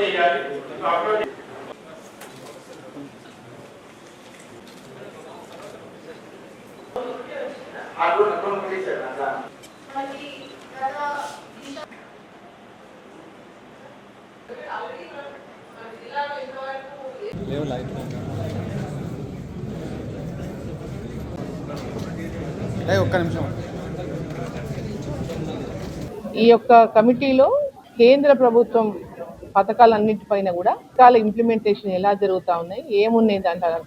చేయాలి అప్లోడ్ చేశారు లేవు లైట్ ఒక్క నిమిషం ఈ యొక్క కమిటీలో కేంద్ర ప్రభుత్వం పథకాలన్నిటిపైన కూడా పథకాల ఇంప్లిమెంటేషన్ ఎలా జరుగుతా ఉన్నాయి ఏమున్నాయి దాంట్లో?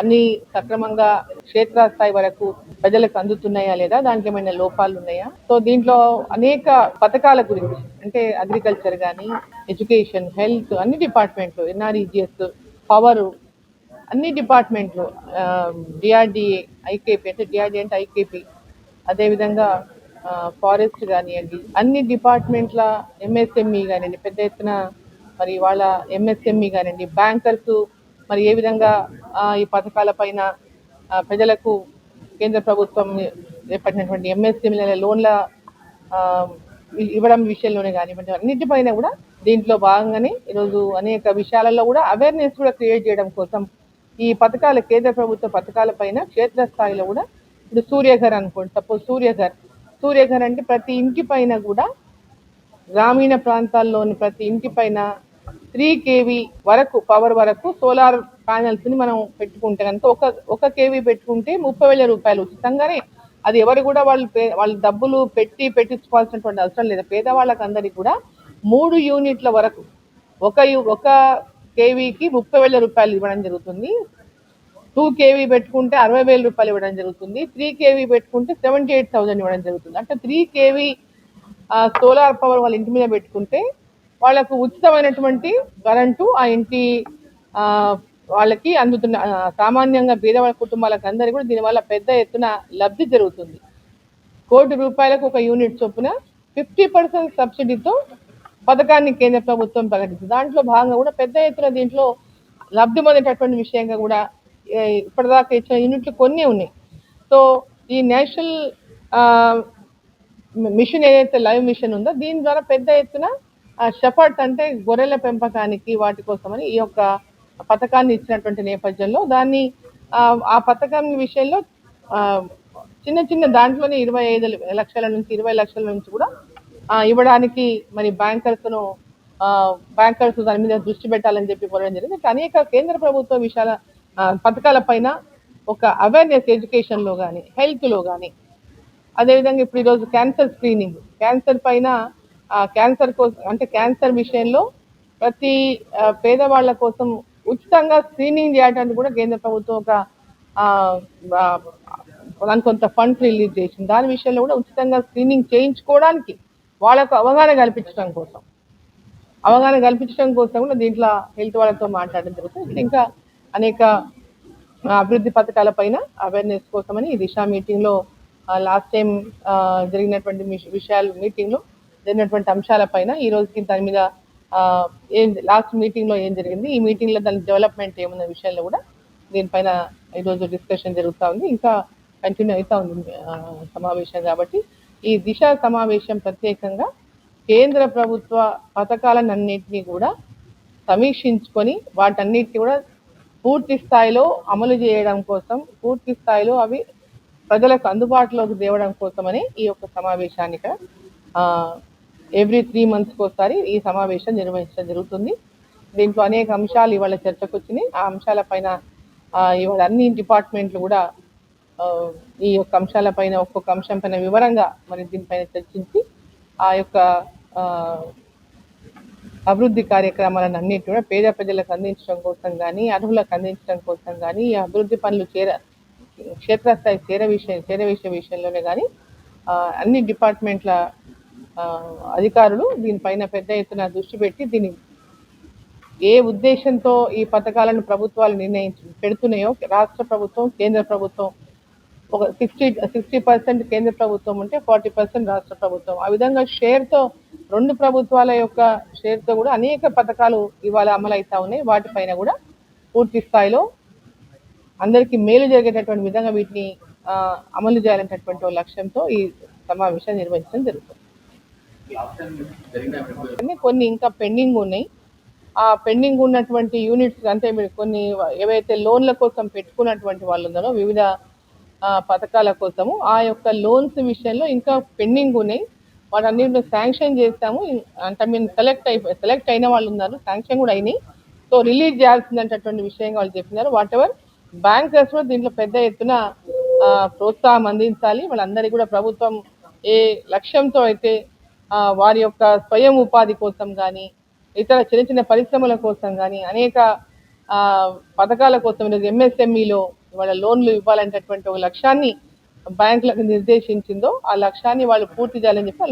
అన్ని సక్రమంగా క్షేత్రస్థాయి వరకు ప్రజలకు అందుతున్నాయా లేదా దాంట్లో ఏమైనా లోపాలు ఉన్నాయా? సో దీంట్లో అనేక పథకాల గురించి అంటే అగ్రికల్చర్ కానీ ఎడ్యుకేషన్ హెల్త్ అన్ని డిపార్ట్మెంట్లు ఎన్ఆర్ఈజిఎస్ పవర్ అన్ని డిపార్ట్మెంట్లు డిఆర్డిఏ ఐకేపీ అంటే డిఆర్డి అంటే ఐకేపీ అదేవిధంగా ఫారెస్ట్ కానివ్వండి అన్ని డిపార్ట్మెంట్ల ఎంఎస్ఎంఈ కానివ్వండి పెద్ద ఎత్తున మరి వాళ్ళ ఎంఎస్ఎంఈ కానివ్వండి బ్యాంకర్స్ మరి ఏ విధంగా ఈ పథకాల పైన ప్రజలకు కేంద్ర ప్రభుత్వం చేపట్టినటువంటి ఎంఎస్ఎంఈల లోన్ల ఇవ్వడం విషయంలోనే కానివ్వండి అన్నిటిపైన కూడా దీంట్లో భాగంగానే ఈరోజు అనేక విషయాలలో కూడా అవేర్నెస్ కూడా క్రియేట్ చేయడం కోసం ఈ పథకాల కేంద్ర ప్రభుత్వ పథకాల పైన క్షేత్రస్థాయిలో కూడా ఇప్పుడు సూర్యఘర్ అనుకోండి సపోజ్ సూర్యఘర్. సూర్యఘర్ అంటే ప్రతి ఇంటి పైన కూడా గ్రామీణ ప్రాంతాల్లోని ప్రతి ఇంటి పైన త్రీ కేవీ వరకు పవర్ వరకు సోలార్ ప్యానెల్స్ని మనం పెట్టుకుంటే కనుక ఒక ఒక కేవీ పెట్టుకుంటే ముప్పై వేల రూపాయలు. ఉచితంగానే అది ఎవరు కూడా వాళ్ళు వాళ్ళు డబ్బులు పెట్టి పెట్టించుకోవాల్సినటువంటి అవసరం లేదు. పేదవాళ్ళకి అందరికి కూడా మూడు యూనిట్ల వరకు ఒక ఒక కేవీకి ముప్పై వేల రూపాయలు ఇవ్వడం జరుగుతుంది. టూ కేవీ పెట్టుకుంటే అరవై వేల రూపాయలు ఇవ్వడం జరుగుతుంది. త్రీ కేవీ పెట్టుకుంటే సెవెంటీ ఎయిట్ థౌసండ్ ఇవ్వడం జరుగుతుంది. అంటే త్రీ కేవీ సోలార్ పవర్ వాళ్ళ ఇంటి మీద పెట్టుకుంటే వాళ్ళకు ఉచితమైనటువంటి కరెంటు ఆ ఇంటి వాళ్ళకి అందుతున్న సామాన్యంగా పేదవాళ్ళ కుటుంబాలకు అందరికీ కూడా దీనివల్ల పెద్ద ఎత్తున లబ్ధి జరుగుతుంది. కోటి రూపాయలకు ఒక యూనిట్ చొప్పున ఫిఫ్టీ పర్సెంట్ సబ్సిడీతో పథకాన్ని కేంద్ర ప్రభుత్వం ప్రకటించింది. దాంట్లో భాగంగా కూడా పెద్ద ఎత్తున దీంట్లో లబ్ధి పొందేటటువంటి విషయంగా కూడా ఇప్పటిదాకా ఇచ్చిన యూనిట్లు కొన్ని ఉన్నాయి. సో ఈ నేషనల్ మిషన్ ఏదైతే లైవ్ మిషన్ ఉందో దీని ద్వారా పెద్ద ఎత్తున షెఫర్ట్ అంటే గొర్రెల పెంపకానికి వాటి కోసమని ఈ యొక్క పథకాన్ని ఇచ్చినటువంటి నేపథ్యంలో దాన్ని ఆ, పథకం విషయంలో చిన్న చిన్న దాంట్లోనే ఇరవై ఐదు లక్షల నుంచి ఇరవై లక్షల నుంచి కూడా ఇవ్వడానికి మరి బ్యాంకర్స్ను బ్యాంకర్స్ దాని మీద దృష్టి పెట్టాలని చెప్పి కోరడం జరిగింది. అనేక కేంద్ర ప్రభుత్వ విషయాల పథకాల పైన ఒక అవేర్నెస్ ఎడ్యుకేషన్లో కానీ హెల్త్లో కానీ అదేవిధంగా ఇప్పుడు ఈరోజు క్యాన్సర్ స్క్రీనింగ్ క్యాన్సర్ పైన క్యాన్సర్ కోసం అంటే క్యాన్సర్ విషయంలో ప్రతి పేదవాళ్ళ కోసం ఉచితంగా స్క్రీనింగ్ చేయడానికి కూడా కేంద్ర ప్రభుత్వం ఒక దానికి కొంత ఫండ్స్ రిలీజ్ చేసింది. దాని విషయంలో కూడా ఉచితంగా స్క్రీనింగ్ చేయించుకోవడానికి వాళ్ళకు అవగాహన కల్పించడం కోసం. అవగాహన కల్పించడం కోసం కూడా దీంట్లో హెల్త్ వాళ్ళతో మాట్లాడడం జరుగుతుంది. ఇంకా అనేక అభివృద్ధి పథకాల పైన అవేర్నెస్ కోసమని దిశ మీటింగ్లో లాస్ట్ టైం జరిగినటువంటి విషయాలు మీటింగ్లో జరిగినటువంటి అంశాల పైన ఈ రోజుకి దాని మీద ఏం లాస్ట్ మీటింగ్లో ఏం జరిగింది? ఈ మీటింగ్లో దాని డెవలప్మెంట్ ఏమున్న విషయంలో కూడా దీనిపైన ఈరోజు డిస్కషన్ జరుగుతూ ఉంది. ఇంకా కంటిన్యూ అవుతా ఉంది సమావేశం కాబట్టి. ఈ దిశ సమావేశం ప్రత్యేకంగా కేంద్ర ప్రభుత్వ పథకాలన్నింటినీ కూడా సమీక్షించుకొని వాటన్నిటిని కూడా పూర్తి స్థాయిలో అమలు చేయడం కోసం పూర్తి స్థాయిలో అవి ప్రజలకు అందుబాటులోకి తేవడం కోసమని ఈ యొక్క సమావేశాన్ని ఇక్కడ ఎవ్రీ త్రీ మంత్స్కి ఒకసారి ఈ సమావేశం నిర్వహించడం జరుగుతుంది. దీంట్లో అనేక అంశాలు ఇవాళ చర్చకు వచ్చినాయి. ఆ అంశాల పైన ఇవాళ అన్ని డిపార్ట్మెంట్లు కూడా ఈ యొక్క అంశాల పైన ఒక్కొక్క అంశం పైన వివరంగా మరి దీనిపైన చర్చించి ఆ యొక్క అభివృద్ధి కార్యక్రమాలను అన్నిటి కూడా పేద ప్రజలకు అందించడం కోసం కానీ అర్హులకు అందించడం కోసం కానీ ఈ అభివృద్ధి పనులు చేర క్షేత్రస్థాయి చేర విషయం చేర విషయ విషయంలోనే కానీ అన్ని డిపార్ట్మెంట్ల అధికారులు దీనిపైన పెద్ద ఎత్తున దృష్టి పెట్టి దీన్ని ఏ ఉద్దేశంతో ఈ పథకాలను ప్రభుత్వాలు నిర్ణయించి పెడుతున్నాయో రాష్ట్ర ప్రభుత్వం కేంద్ర ప్రభుత్వం ఒక సిక్స్టీ సిక్స్టీ పర్సెంట్ కేంద్ర ప్రభుత్వం ఉంటే ఫార్టీ పర్సెంట్ రాష్ట్ర ప్రభుత్వం. ఆ విధంగా షేర్తో రెండు ప్రభుత్వాల యొక్క షేర్తో కూడా అనేక పథకాలు ఇవాళ అమలవుతా ఉన్నాయి. వాటిపైన కూడా పూర్తి స్థాయిలో అందరికీ మేలు జరిగేటటువంటి విధంగా వీటిని అమలు చేయాలనేటటువంటి లక్ష్యంతో ఈ సమావేశం నిర్వహించడం జరుగుతుంది. కొన్ని ఇంకా పెండింగ్ ఉన్నాయి. ఆ పెండింగ్ ఉన్నటువంటి యూనిట్స్ అంటే మీరు కొన్ని ఏవైతే లోన్ల కోసం పెట్టుకున్నటువంటి వాళ్ళు ఉన్నారో వివిధ పథకాల కోసము ఆ యొక్క లోన్స్ విషయంలో ఇంకా పెండింగ్ ఉన్నాయి. వాటన్నింటిని శాంక్షన్ చేస్తాము అంటే మేము సెలెక్ట్ అయిపోయి సెలెక్ట్ అయిన వాళ్ళు ఉన్నారు. శాంక్షన్ కూడా అయినాయి. సో రిలీజ్ చేయాల్సినటువంటి విషయం వాళ్ళు చెప్పినారు. వాట్ ఎవర్ బ్యాంకర్స్ కూడా దీంట్లో పెద్ద ఎత్తున ప్రోత్సాహం అందించాలి. వాళ్ళందరికీ కూడా ప్రభుత్వం ఏ లక్ష్యంతో అయితే వారి యొక్క స్వయం ఉపాధి కోసం కానీ ఇతర చిన్న చిన్న పరిశ్రమల కోసం కానీ అనేక ఆ, పథకాల కోసం ఈరోజు ఎంఎస్ఎంఈలో వాళ్ళ లోన్లు ఇవ్వాలనేటటువంటి ఒక లక్ష్యాన్ని బ్యాంకులకు నిర్దేశించిందో ఆ లక్ష్యాన్ని వాళ్ళు పూర్తి చేయాలని చెప్పి